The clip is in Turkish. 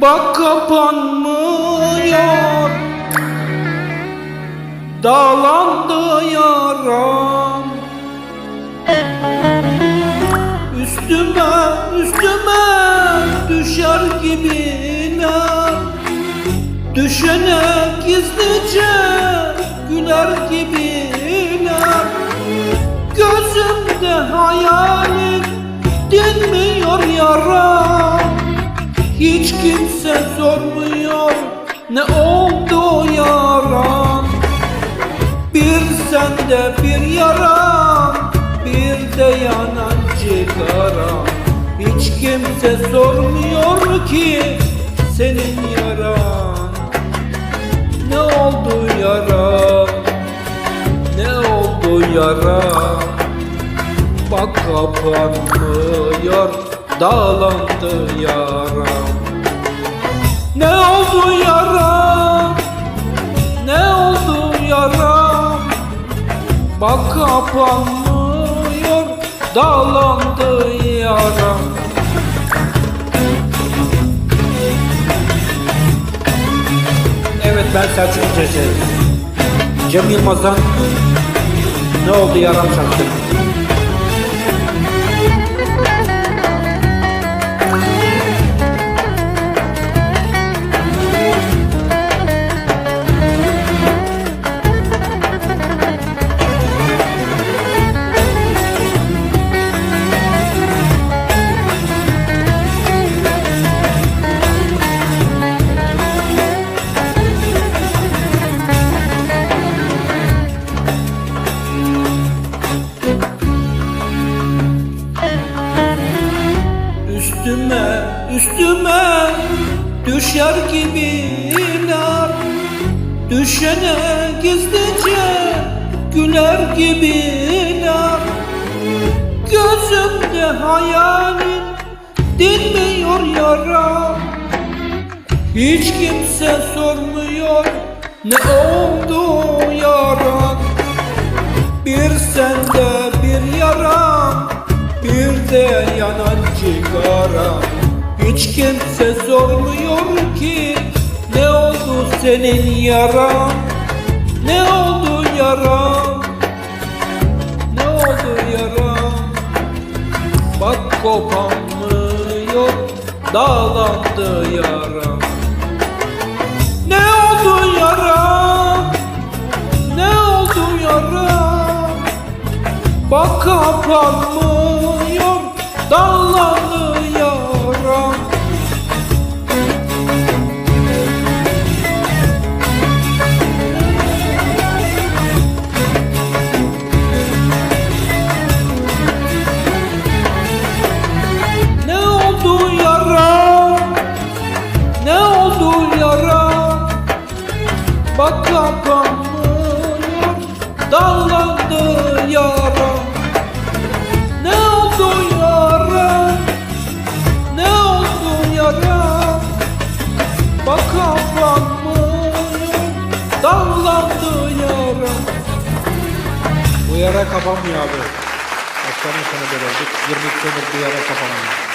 Bak kapanmıyor. Dağlandı yaram. Üstüme üstüme düşer gibiler Düşene gizlice güler gibiler Gözümde hayalim dinmiyor yaram. Hiç kimse sormuyor ne oldu yaram Bir sende bir yaram bir de yanan cigaram Hiç kimse sormuyor ki senin yaran. Ne oldu yaram ne oldu yaram Bak kapanmıyor dağlandı yaram Ne oldu yaram? Ne oldu yaram? Bak kapanmıyor dağlandı yaram. Evet ben Selçuk Cece Cem Yılmaz'dan Ne oldu yaram şarkı Üstüme, üstüme. Düşer gibiler Düşene gizlice güler gibiler Gözümde hayalim dinmiyor yaram. Hiç kimse sormuyor ne oldu yaram. Bir sende cigara Hiç kimse sormuyor ki Ne oldu senin yaran? Ne oldu yaran? Ne oldu yaran? Bak kopanmıyor Dağlandı yaram. Ne oldu yaram Ne oldu yaram Bak kapanmıyor dallandı Bak kapanmıyor dallandı yaram Ne oldu yaram Ne oldu yaram Bak kapanmıyor dallandı yaram Bu yara kapanmıyor abi. Başkanın sonu oldu. 22 senedir bu yara kapanmıyor.